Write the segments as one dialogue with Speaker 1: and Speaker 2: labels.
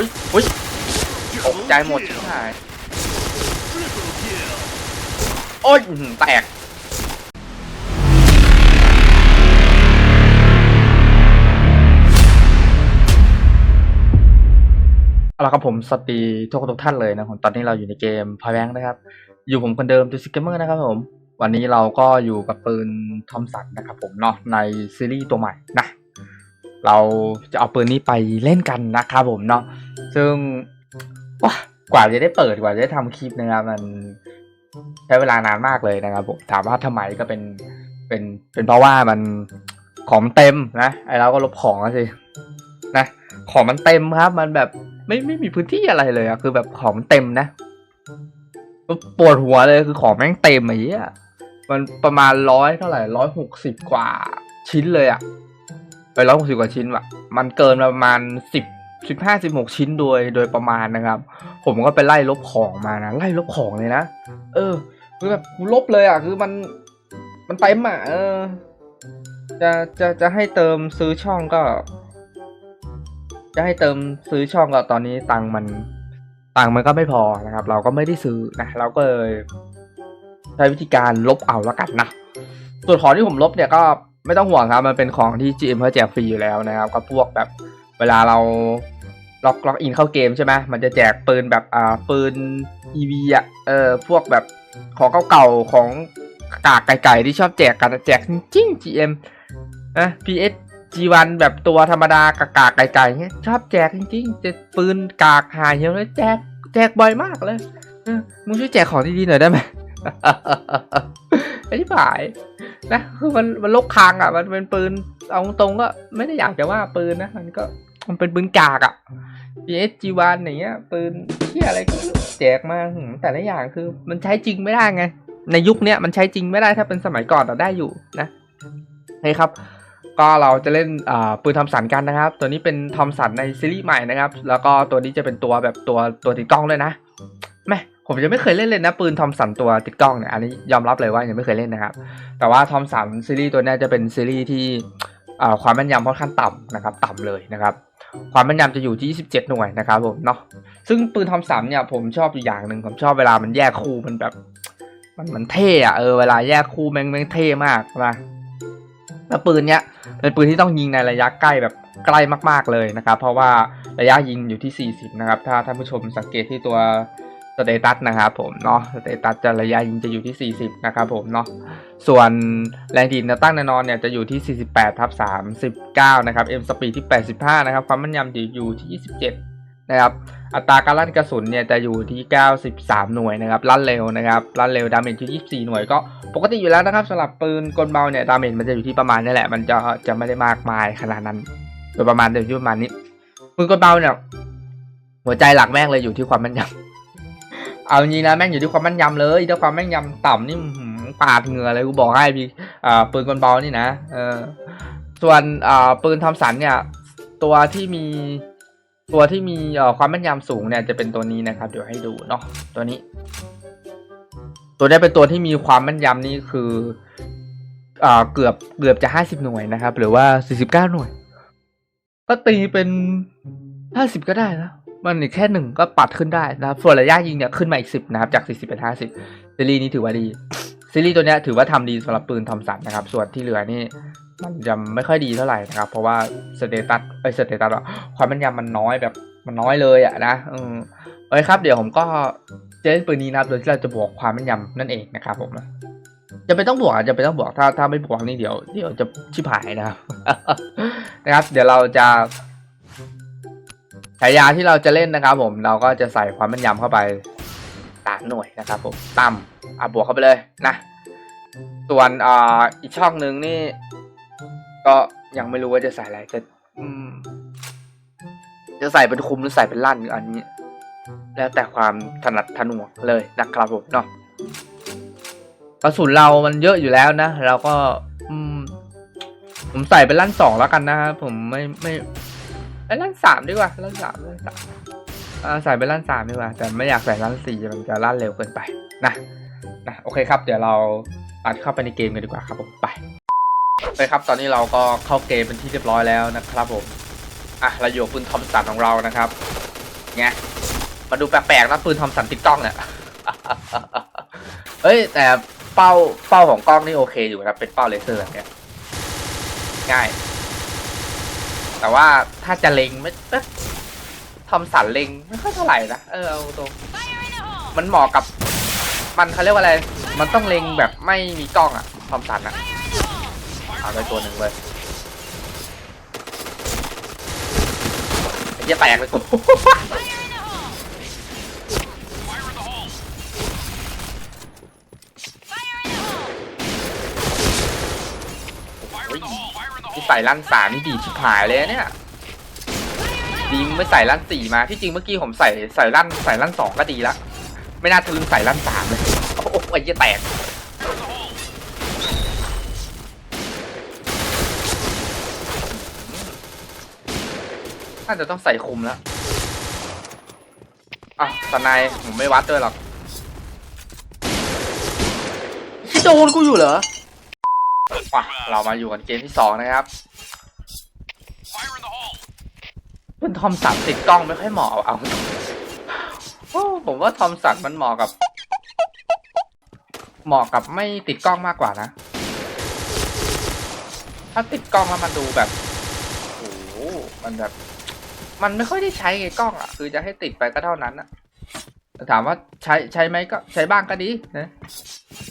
Speaker 1: อุ้ยอุ้ยตกใจหมดชิบหายโอ้ยแตกเอาละครับผมสวัสดีทุกทุกท่านเลยนะผมตอนนี้เราอยู่ในเกมพอยแบงค์นะครับ อยู่ผมคนเดิมดูซิกเกอร์นะครับผม วันนี้เราก็อยู่กับปืนทอมสันนะครับผมเนาะในซีรีส์ตัวใหม่นะ เราจะเอาปืนนี้ไปเล่นกันนะครับผมเนาะ ซึ่งว้ากว่าจะได้เปิดกว่าจะได้ทำคลิปนะครับ มันใช้เวลานานมากเลยนะครับผมถามว่าทำไมก็เป็นเป็นเป็นเพราะว่ามันของเต็มนะไอเราก็ลบของอะสินะของมันเต็มครับ มันแบบไม่ไม่มีพื้นที่อะไรเลยอะคือแบบของมันเต็มนะปวดหัวเลยคือของแม่งเต็มไอ้เหี้ยมันประมาณร้อยเท่าไหร่ร้อยหกสิบกว่าชิ้นเลยอะไปร้อยหกสิบกว่าชิ้นว่ะ มันเกินประมาณสิบ สิบห้าสิบหกชิ้นโดยโดยประมาณนะครับ ผมก็ไปไล่ลบของมานะไล่ลบของเลยนะเออคือแบบลบเลยอะ คือมันมันเต็มอะเออ จะจะจะให้เติมซื้อช่องก็ จะให้เติมซื้อช่องก็ตอนนี้ตังค์มันตังค์มันก็ไม่พอนะครับ เราก็ไม่ได้ซื้อนะเราก็เลยใช้วิธีการลบเอาล้วกันนะส่วนของที่ผมลบเนี่ยก็ไม่ต้องห่วงครับ มันเป็นของที่ GM เขาแจกฟรีอยู่แล้วนะครับ ก็พวกแบบ เวลาเราล็อกล็อกอินเข้าเกมใช่ไหมมันจะแจกปืนแบบอ่าปืน EV อะเออพวกแบบของเก่าๆของกากไก่ๆที่ชอบแจกกันแจกจริงๆ GM นะ PS G1 แบบตัวธรรมดากากากไก่ๆเงี้ยชอบแจกจริงๆจะปืนกากหายเยอะเลยแจกแจกบ่อยมากเลยมึงช่วยแจกของดีๆหน่อยได้ไหมไอ้ที่ผายนะคือมันมันลกคางอะ มันเป็นปืนเอาตรงก็ไม่ได้อยากจะว่าปืนนะ มันก็ มันเป็นปืนกากอะ PS G1 อย่างเงี้ยปืนเที่ยอะไรก็ไม่รู้แจกมาหืมแต่ละอย่างคือ มันใช้จริงไม่ได้ไง ในยุคเนี้ยมันใช้จริงไม่ได้ถ้าเป็นสมัยก่อนเราได้อยู่นะเฮ้ยครับ ก็เราจะเล่นอ่าปืนทอมสันกันนะครับ ตัวนี้เป็นทอมสันในซีรีส์ใหม่นะครับ แล้วก็ตัวนี้จะเป็นตัวแบบตัวตัวติดกล้องด้วยนะแม่ผมจะไม่เคยเล่นเลยนะปืนทอมสันตัวติดกล้องเนี่ยอันนี้ยอมรับเลยว่ายังไม่เคยเล่นนะครับ แต่ว่าทอมสันซีรีส์ตัวเนี้ยจะเป็นซีรีส์ที่อ่าความแม่นยำค่อนข้างต่ำนะครับ ต่ำเลยนะครับ ความแม่นยำจะอยู่ที่ 27 หน่วยนะครับผมเนาะซึ่งปืนทอมสันเนี่ยผมชอบอยู่อย่างหนึ่งผมชอบเวลามันแยกคู่มันแบบ มันมันเท่อะเออเวลาแยกคู่แม่งแม่งเท่มากนะแล้วปืนเนี้ยเป็นปืนที่ต้องยิงในระยะใกล้แบบใกล้มากๆเลยนะครับ เพราะว่าระยะยิงอยู่ที่ 40 นะครับ ถ้าท่านผู้ชมสังเกตที่ตัว สเตตัสนะครับผมเนาะสเตตัสจะระยะยิงจะอยู่ที่ 40 นะครับผมเนาะส่วนแรงดีดแนวตั้งแน่นอนเนี่ยจะอยู่ที่ 48ทับ39 นะครับ M speed ที่ 85 นะครับ ความแม่นยำอยู่ที่ 27 นะครับ อัตราการลั่นกระสุนเนี่ยจะอยู่ที่ 93 หน่วยนะครับลั่นเร็วนะครับลั่นเร็วดาเมจที่24 หน่วยก็ปกติอยู่แล้วนะครับสำหรับปืนกลเบาเนี่ยดาเมจมันจะอยู่ที่ประมาณนี้แหละ มันจะจะไม่ได้มากมายขนาดนั้นโดยประมาณเดี๋ยวที่ประมาณนี้ปืนกลเบาเนี่ยหัวใจหลักแม่งเลยอยู่ที่ความแม่นยำ เอาจริงนะแม่งอยู่ที่ความแม่นยำเลยถ้าความแม่นยำต่ำนี่ปาดเหงื่อเลยกูบอกให้พี่ปืนกลเบานี่นะเออส่วนปืนทอมสันเนี่ย ตัวที่มีตัวที่มีความแม่นยำสูงเนี่ยจะเป็นตัวนี้นะครับ เดี๋ยวให้ดูเนาะตัวนี้ ตัวนี้เป็นตัวที่มีความแม่นยำนี่คือเอ่อเกือบเกือบจะห้าสิบหน่วยนะครับ หรือว่าสี่สิบเก้าหน่วย ก็ตีเป็นห้าสิบก็ได้นะ มันอีกแค่หนึ่งก็ปัดขึ้นได้นะครับส่วนระยะยิงเนี่ยขึ้นมาอีกสิบนะครับจากสี่สิบเป็นห้าสิบซีรีส์นี้ถือว่าดีซีรีส์ตัวเนี้ยถือว่าทำดีสำหรับปืนทอมสันนะครับ ส่วนที่เหลือนี่มันจะไม่ค่อยดีเท่าไหร่นะครับ เพราะว่าสเตตัสไอสเตตัสอะความแม่นยำมันน้อยแบบมันน้อยเลยอะนะอืมโอเคครับ เดี๋ยวผมก็จะเล่นปืนนี้นะครับโดยที่เราจะบวกความแม่นยำนั่นเองนะครับผมจะไม่ต้องบวกจะไม่ต้องบวกถ้าถ้าไม่บวกนี่เดี๋ยวเดี๋ยวจะชิบหายนะครับนะครับ เดี๋ยวเราจะ ฉายาที่เราจะเล่นนะครับ ผมเราก็จะใส่ความแม่นยำเข้าไปสามหน่วยนะครับผมต่ำอะบวกเข้าไปเลยนะ ส่วนอ่าอีกช่องหนึ่งนี่ ก็ยังไม่รู้ว่าจะใส่อะไรแต่จะใส่เป็นคุมหรือใส่เป็นลั่นอันนี้ แล้วแต่ความถนัดถนวกเลยนะครับผมเนาะกระสุนเรามันเยอะอยู่แล้วนะเราก็ อืม ผมใส่เป็นลั่นสองแล้วกันนะครับผมไม่ไม่ ไอ้ลั่นสามดีกว่าลั่นสามลั่นสามใส่เป็นลั่นสามดีกว่าแต่ไม่อยากใส่ลั่นสี่มันจะลั่นเร็วเกินไปนะนะโอเคครับเดี๋ยวเราตัดเข้าไปในเกมกันดีกว่าครับผมไปโอเครับตอนนี้เราก็เข้าเกมเป็นที่เรียบร้อยแล้วนะครับผมอะเราอยู่กับปืนทอมสันของเรานะครับไงมาดูแปลกๆนะปืนทอมสันติดกล้องเนี่ยเฮ้ยแต่เป้าเป้าของกล้องนี่โอเคอยู่นะเป็นเป้าเลเซอร์แบบเนี้ยง่าย แต่ว่าถ้าจะเล็งไม่เอ๊ะทอมสันเล็งไม่ค่อยเท่าไหร่นะเออเอาตรงมันเหมาะกับ มันเขาเรียกว่าอะไร มันต้องเล็งแบบไม่มีกล้องอะทอมสันอะเอาไปตัวหนึ่งเลยไอ้เหี้ยแตกเลยกู โอ้ย ที่ใส่ลั่นสามนี่ดีชิบหายเลยเนี่ยดีไม่ใส่ลั่นสี่มาที่จริงเมื่อกี้ผมใส่ใส่ลั่นใส่ลั่นสองก็ดีละไม่น่าทะลึงใส่ลั่นสามเลยโอ้โหไอ้เหี้ยแตกน่าจะต้องใส่คุมแล้วอะสนายผมไม่วัดด้วยหรอกโดนกูอยู่เหรอ ว่ะเรามาอยู่กันเกมที่สองนะครับเป็นทอมสันติดกล้องไม่ค่อยเหมาะเอาผมว่าทอมสันมันเหมาะกับ เหมาะกับไม่ติดกล้องมากกว่านะ ถ้าติดกล้องแล้วมันดูแบบโอ้โหมันแบบ มันไม่ค่อยได้ใช้ไงกล้องอะ คือจะให้ติดไปก็เท่านั้นอะถามว่าใช้ใช้ไหมก็ใช้บ้างก็ดีนะ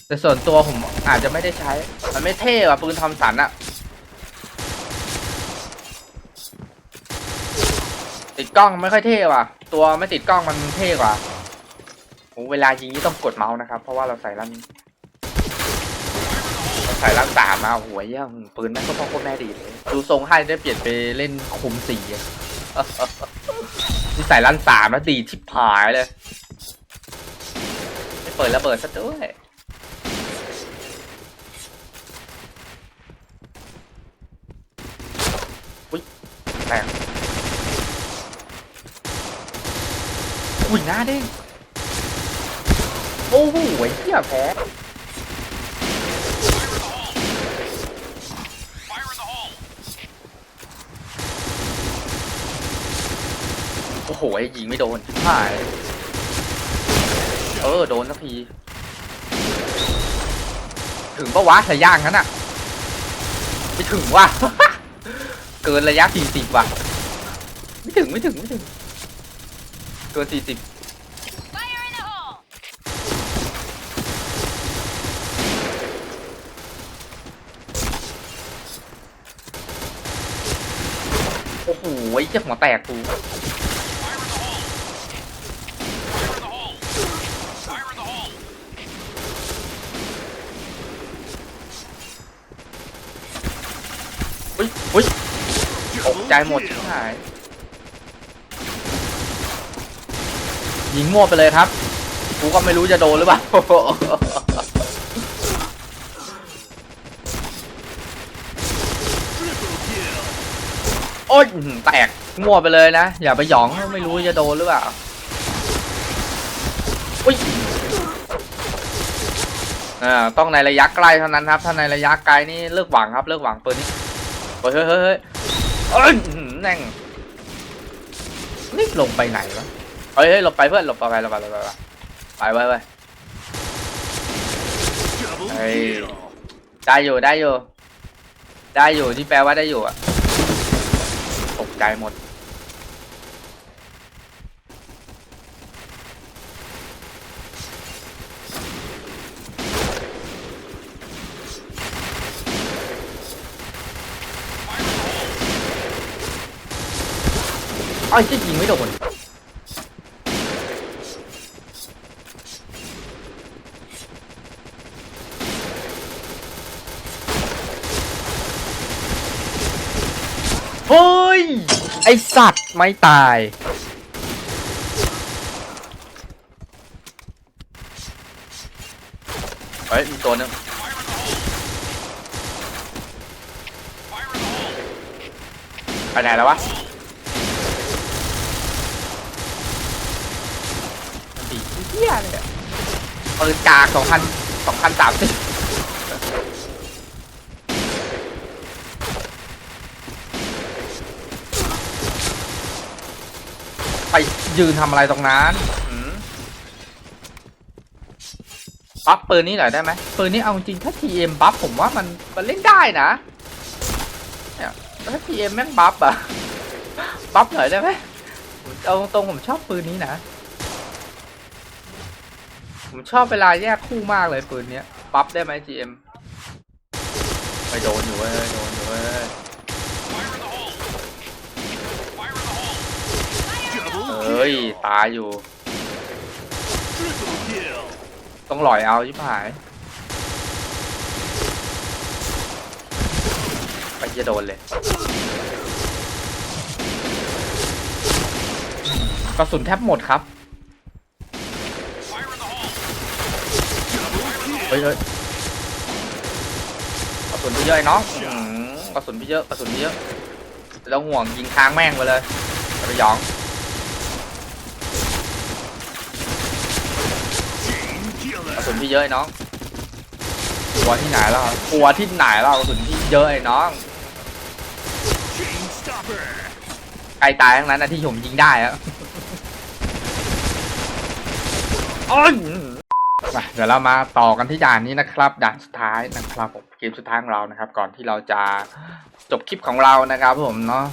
Speaker 1: แต่ส่วนตัวผมอาจจะไม่ได้ใช้ มันไม่เท่ว่ะปืนทอมสันอะติดกล้องไม่ค่อยเท่ว่ะ ตัวไม่ติดกล้องมันเท่กว่าโอ้เวลายิงนี่ต้องกดเมาส์นะครับ เพราะว่าเราใส่ลั่นใส่ลั่นสามมาหัวเยี่ยมปืนแม่ก็พ่อโคตรแม่ดีเลยดูทรงให้ได้เปลี่ยนไปเล่นคุมสีอะนี่ใส่ลั่นสามแล้วดีชิบหายเลย ไม่เปิดระเบิดซะด้วย แตกอุ้ยหน้าเด้งโอ้โหเหี้ยแพ้โอ้โหไอ้ยิงไม่โดนชิบหายเออ โดนสักที ถึงปะวะระยะงั้นอะไม่ถึงว่ะ เกินระยะ40ว่ะ ไม่ถึงไม่ถึงไม่ถึง เกิน40โอ้โหไอ้เจ้าหัวแตกกูอุ้ยอุ้ยตก ใจหมดชิบหาย ยิงมั่วไปเลยครับ กูก็ไม่รู้จะโดนหรือเปล่า โอ๊ยอื้อหือแตกมั่วไปเลยนะ อย่าไปหยองไม่รู้จะโดนหรือเปล่าอุ้ยอ่าต้องในระยะใกล้เท่านั้นครับ ถ้าในระยะไกลนี่เลิกหวังครับ เลิกหวังปืนนี้เฮ้ยเฮ้ยเฮ้ยเฮ้ย เอ้ยแน่งนี่ลงไปไหนวะเฮ้ยเฮ้ยหลบไปเพื่อนหลบไปหลบไปหลบไปหลบไปไปไปไปเฮ้ยได้อยู่ได้อยู่ ได้อยู่ที่แปลว่าได้อยู่อะตกใจหมด อ้จะยิงไม่โดนเฮ้ย ไอสัตว์ไม่ตาย เฮ้ย มีตัวนึงไปไหนแล้ววะ สีเหี้ยเลยปืนกากสองพันสองพันสามสิบไปยืนทำอะไรตรงนั้นหืมบัฟปืนนี้หน่อยได้ไหมปืนนี้เอาจริงถ้า TM บัฟผมว่ามันมันเล่นได้นะเนี่ยถ้า TM แม่งบัฟอะบัฟหน่อยได้ไหมเอาตรงผมชอบปืนนี้นะ ผมชอบเวลาแยกคู่มากเลยปืนเนี้ยบัฟได้ไหม GM ไปโดนอยู่เว้ยโดนอยู่เว้ยเอ้ย ตายอยู่
Speaker 2: Triple kill.
Speaker 1: ต้องหลอยเอาชิบหาย ไปจะโดนเลยกระสุนแทบหมดครับ เฮ้ยเฮ้ยกระสุนพี่เยอะไอ้น้องอื้อหือกระสุนพี่เยอะกระสุนพี่เยอะไม่ต้องห่วงยิงค้างแม่งไปเลยอย่าไปหยอง
Speaker 2: Chain
Speaker 1: กระสุ
Speaker 2: killer.
Speaker 1: นพี่เยอะไอ้น้องกลัวที่ไหนแล้วกลัวที่ไหนแล้วกระสุนพี่เยอะไอ้น้อง
Speaker 2: Chain stopper.
Speaker 1: ใครตายทั้งนั้นนะที่ผมยิงได้อะโอ้ย เดี๋ยวเรามาต่อกันที่ด่านนี้นะครับ ด่านสุดท้ายนะครับผมเกมสุดท้ายของเรานะครับ ก่อนที่เราจะจบคลิปของเรานะครับ ผมเนาะ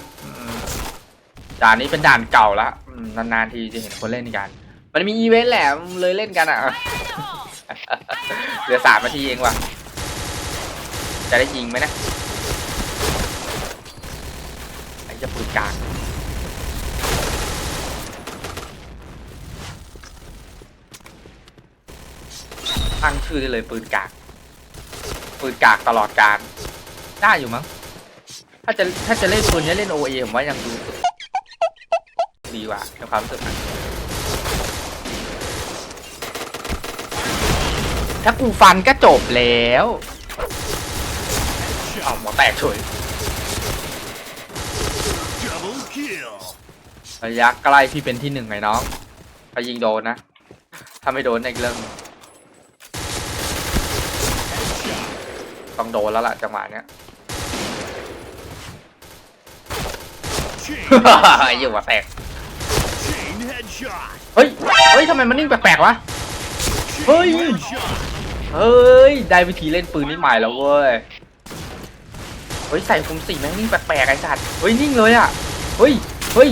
Speaker 1: ด่านนี้เป็นด่านเก่าละอืมนานๆทีจะเห็นคนเล่นกัน มันมีอีเวนต์แหละเลยเล่นกันอะเหลือสามนาทีเองว่ะจะได้ยิงไหมนะไอ้จะปืนกลาง ตั้งชื่อได้เลยปืนกาก ปืนกากตลอดการได้อยู่มั้ง ถ้าจะถ้าจะเล่นปืนนี้เล่นโอเอผมว่ายังดูดีกว่าในความรู้สึกนะถ้ากูฟันก็จบแล้วเอาหัวแตกเฉย
Speaker 2: Double kill.
Speaker 1: ระยะใกล้พี่เป็นที่หนึ่งไงน้องถ้ายิงโดนนะ ถ้าไม่โดนในอีกเรื่องหนึ่ง ต้องโดนแล้วล่ะจังหวะเนี้ย
Speaker 2: Chain.
Speaker 1: ไอ้เหี้ยหัวแตก
Speaker 2: Chain headshot.
Speaker 1: เฮ้ย เฮ้ยทำไมมันนิ่งแปลกๆวะ
Speaker 2: Chain
Speaker 1: Ôi.
Speaker 2: headshot.
Speaker 1: เฮ้ย ได้วิธีเล่นปืนนี่ใหม่แล้วเว้ย เฮ้ย ใส่คุมสีแม่งนิ่งแปลกๆไอ้สัตว์ เฮ้ย นิ่งเลยอะ เฮ้ย เฮ้ย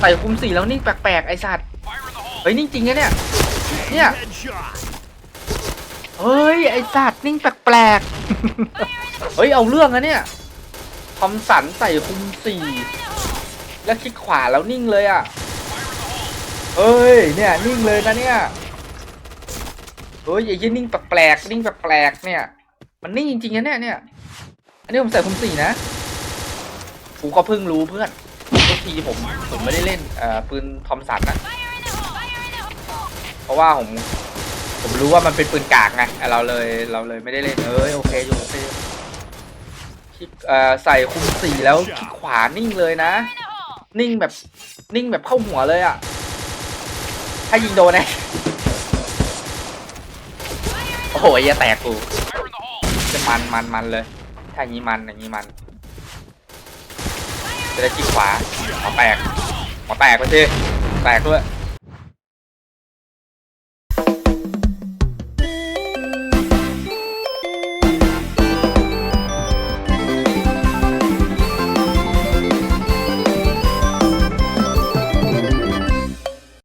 Speaker 1: ใส่คุมสีแล้วนิ่งแปลกๆไอ้สัตว์ เฮ้ย นิ่งจริงนะเนี่ย
Speaker 2: Chain
Speaker 1: Yeah.
Speaker 2: headshot.
Speaker 1: เฮ้ย ไอ้สัตว์นิ่งแปลกๆ เฮ้ย เอาเรื่องนะเนี่ยทอมสันใส่คุมสี่แล้วคลิกขวาแล้วนิ่งเลยอะเฮ้ย เนี่ย นิ่งเลยนะเนี่ยเฮ้ยไอ้ยี่นิ่งแปลกๆนิ่งแปลกๆเนี่ย มันนิ่งจริงๆนะเนี่ยเนี่ย อันนี้ผมใส่คุมสี่นะกูก็เพิ่งรู้เพื่อนทุกทีผมผมไม่ได้เล่นเอ่อปืนทอมสันนะเพราะว่าผม ผมรู้ว่ามันเป็นปืนกากไงเราเลยเราเลยไม่ได้เล่นเอ้ยโอเคอยู่โอเคอยู่คลิกเอ่อใส่คุมสี่แล้วคลิกขวานิ่งเลยนะ นิ่งแบบนิ่งแบบเข้าหัวเลยอะถ้ายิงโดนไงโอ้โหอย่าแตกกูจะมันมันมันเลย ถ้าอย่างนี้มันอย่างนี้มัน จะได้คลิกขวาหัวแตกหัวแตกไปสิแตกด้วย